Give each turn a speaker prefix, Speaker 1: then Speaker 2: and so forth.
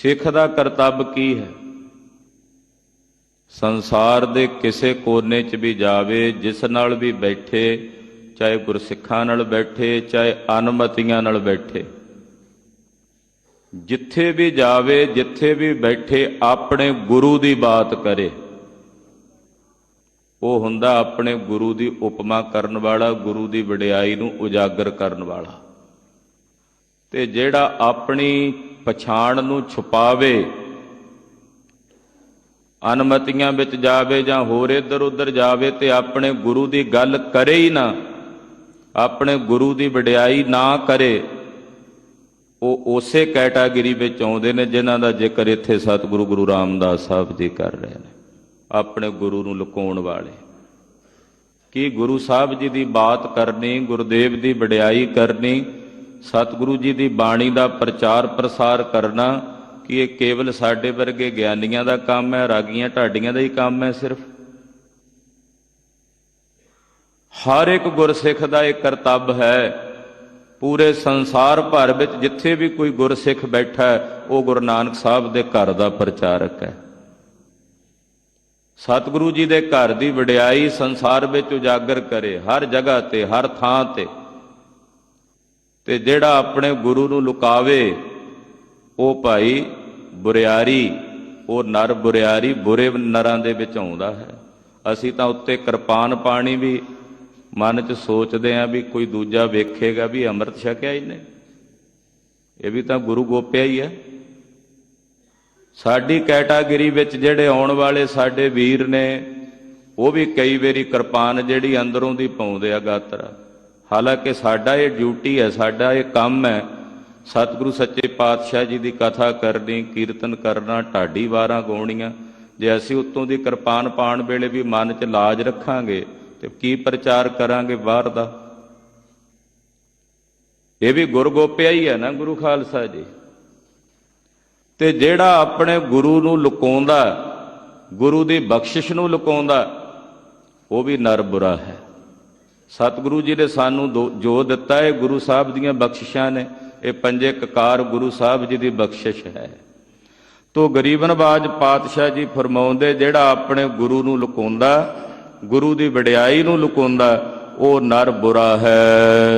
Speaker 1: ਸਿੱਖ ਦਾ ਕਰਤੱਵ ਕੀ ਹੈ? ਸੰਸਾਰ ਦੇ ਕਿਸੇ ਕੋਨੇ 'ਚ ਵੀ ਜਾਵੇ, ਜਿਸ ਨਾਲ ਵੀ ਬੈਠੇ, ਚਾਹੇ ਗੁਰਸਿੱਖਾਂ ਨਾਲ ਬੈਠੇ, ਚਾਹੇ ਅਨਮਤੀਆਂ ਨਾਲ ਬੈਠੇ। ਜਿੱਥੇ ਵੀ ਜਾਵੇ, ਜਿੱਥੇ ਵੀ ਬੈਠੇ, ਆਪਣੇ ਗੁਰੂ ਦੀ ਬਾਤ ਕਰੇ। ਉਹ ਹੁੰਦਾ ਆਪਣੇ ਗੁਰੂ ਦੀ ਉਪਮਾ ਕਰਨ ਵਾਲਾ, ਗੁਰੂ ਦੀ ਵਡਿਆਈ ਨੂੰ ਉਜਾਗਰ ਕਰਨ ਵਾਲਾ। ਤੇ ਜਿਹੜਾ ਆਪਣੀ ਪਛਾਣ ਨੂੰ ਛੁਪਾਵੇ। ਅਨਮਤੀਆਂ ਵਿੱਚ ਜਾਵੇ ਜਾਂ ਹੋਰ ਇੱਧਰ ਉੱਧਰ ਜਾਵੇ ਤੇ ਆਪਣੇ ਗੁਰੂ ਦੀ ਗੱਲ ਕਰੇ ਹੀ ਨਾ। ਆਪਣੇ ਗੁਰੂ ਦੀ ਵਡਿਆਈ ਨਾ ਕਰੇ। ਉਹ ਉਸੇ ਕੈਟਾਗਰੀ ਵਿੱਚ ਆਉਂਦੇ ਨੇ ਜਿਨ੍ਹਾਂ ਦਾ ਜ਼ਿਕਰ ਇੱਥੇ ਸਤਿਗੁਰੂ ਗੁਰੂ ਰਾਮਦਾਸ ਸਾਹਿਬ ਜੀ ਕਰ ਰਹੇ ਨੇ। ਆਪਣੇ ਗੁਰੂ ਨੂੰ ਲੁਕਾਉਣ ਵਾਲੇ। ਕੀ ਗੁਰੂ ਸਾਹਿਬ ਜੀ ਦੀ ਬਾਤ ਕਰਨੀ, ਗੁਰਦੇਵ ਦੀ ਵਡਿਆਈ ਕਰਨੀ ਸਤਿਗੁਰੂ ਜੀ ਦੀ ਬਾਣੀ ਦਾ ਪ੍ਰਚਾਰ ਪ੍ਰਸਾਰ ਕਰਨਾ ਕਿ ਇਹ ਕੇਵਲ ਸਾਡੇ ਵਰਗੇ ਗਿਆਨੀਆਂ ਦਾ ਕੰਮ ਹੈ, ਰਾਗੀਆਂ ਢਾਡੀਆਂ ਦਾ ਹੀ ਕੰਮ ਹੈ ਸਿਰਫ। ਹਰ ਇੱਕ ਗੁਰਸਿੱਖ ਦਾ ਇਹ ਕਰਤੱਵ ਹੈ, ਪੂਰੇ ਸੰਸਾਰ ਭਰ ਵਿੱਚ ਜਿੱਥੇ ਵੀ ਕੋਈ ਗੁਰਸਿੱਖ ਬੈਠਾ ਹੈ, ਉਹ ਗੁਰੂ ਨਾਨਕ ਸਾਹਿਬ ਦੇ ਘਰ ਦਾ ਪ੍ਰਚਾਰਕ ਹੈ। ਸਤਿਗੁਰੂ ਜੀ ਦੇ ਘਰ ਦੀ ਵਡਿਆਈ ਸੰਸਾਰ ਵਿੱਚ ਉਜਾਗਰ ਕਰੇ, ਹਰ ਜਗ੍ਹਾ ਤੇ, ਹਰ ਥਾਂ ਤੇ। ਤੇ ਜਿਹੜਾ ਆਪਣੇ ਗੁਰੂ ਨੂੰ ਲੁਕਾਵੇ, ਉਹ ਭਾਈ ਬੁਰਿਆਰੀ, ਉਹ ਨਰ ਬੁਰਿਆਰੀ ਬੁਰੇ ਨਰਾਂ ਦੇ ਵਿੱਚ ਆਉਂਦਾ ਹੈ। ਅਸੀਂ ਤਾਂ ਉੱਤੇ ਕਿਰਪਾਨ ਪਾਣੀ ਵੀ ਮਨ 'ਚ ਸੋਚਦੇ ਆਂ ਵੀ ਕੋਈ ਦੂਜਾ ਵੇਖੇਗਾ ਵੀ ਅੰਮ੍ਰਿਤ ਛਕਿਆ ਇਹਨੇ। ਇਹ ਵੀ ਤਾਂ ਗੁਰੂ ਗੋਪਿਆ ਹੀ ਹੈ। ਸਾਡੀ ਕੈਟਾਗਰੀ ਵਿੱਚ ਜਿਹੜੇ ਆਉਣ ਵਾਲੇ ਸਾਡੇ ਵੀਰ ਨੇ, ਉਹ ਵੀ ਕਈ ਵਾਰੀ ਕਿਰਪਾਨ ਜਿਹੜੀ ਅੰਦਰੋਂ ਦੀ ਪਾਉਂਦੇ ਆ ਗਾਤਰਾ। ਹਾਲਾਂਕਿ ਸਾਡਾ ਇਹ ਡਿਊਟੀ ਹੈ, ਸਾਡਾ ਇਹ ਕੰਮ ਹੈ। ਸਤਿਗੁਰੂ ਸੱਚੇ ਪਾਤਸ਼ਾਹ ਜੀ ਦੀ ਕਥਾ ਕਰਨੀ, ਕੀਰਤਨ ਕਰਨਾ, ਢਾਡੀ ਵਾਰਾਂ ਗਾਉਣੀਆਂ। ਜੇ ਅਸੀਂ ਉਤੋਂ ਦੀ ਕਿਰਪਾਨ ਪਾਣ ਵੇਲੇ ਵੀ ਮਨ 'ਚ ਲਾਜ ਰੱਖਾਂਗੇ, ਤੇ ਕੀ ਪ੍ਰਚਾਰ ਕਰਾਂਗੇ ਬਾਹਰ ਦਾ? ਇਹ ਵੀ ਗੁਰਗੋਪਿਆ ਹੀ ਹੈ ਨਾ ਗੁਰੂ ਖਾਲਸਾ ਜੀ। ਤੇ ਜਿਹੜਾ ਆਪਣੇ ਗੁਰੂ ਨੂੰ ਲੁਕਾਉਂਦਾ, ਗੁਰੂ ਦੀ ਬਖਸ਼ਿਸ਼ ਨੂੰ ਲੁਕਾਉਂਦਾ, ਉਹ ਵੀ ਨਰ ਬੁਰਾ ਹੈ। ਸਤਿਗੁਰੂ ਜੀ ਨੇ ਸਾਨੂੰ ਦੋ- ਜੋ ਦਿੱਤਾ ਹੈ, ਗੁਰੂ ਸਾਹਿਬ ਦੀਆਂ ਬਖਸ਼ਿਸ਼ਾਂ ਨੇ। ਇਹ ਪੰਜੇ ਕਕਾਰ ਗੁਰੂ ਸਾਹਿਬ ਜੀ ਦੀ ਬਖਸ਼ਿਸ਼ ਹੈ। ਤੋ ਗਰੀਬ ਨਵਾਜ ਪਾਤਸ਼ਾਹ ਜੀ ਫਰਮਾਉਂਦੇ, ਜਿਹੜਾ ਆਪਣੇ ਗੁਰੂ ਨੂੰ ਲੁਕਾਉਂਦਾ, ਗੁਰੂ ਦੀ ਵਡਿਆਈ ਨੂੰ ਲੁਕਾਉਂਦਾ, ਉਹ ਨਰ ਬੁਰਾ ਹੈ।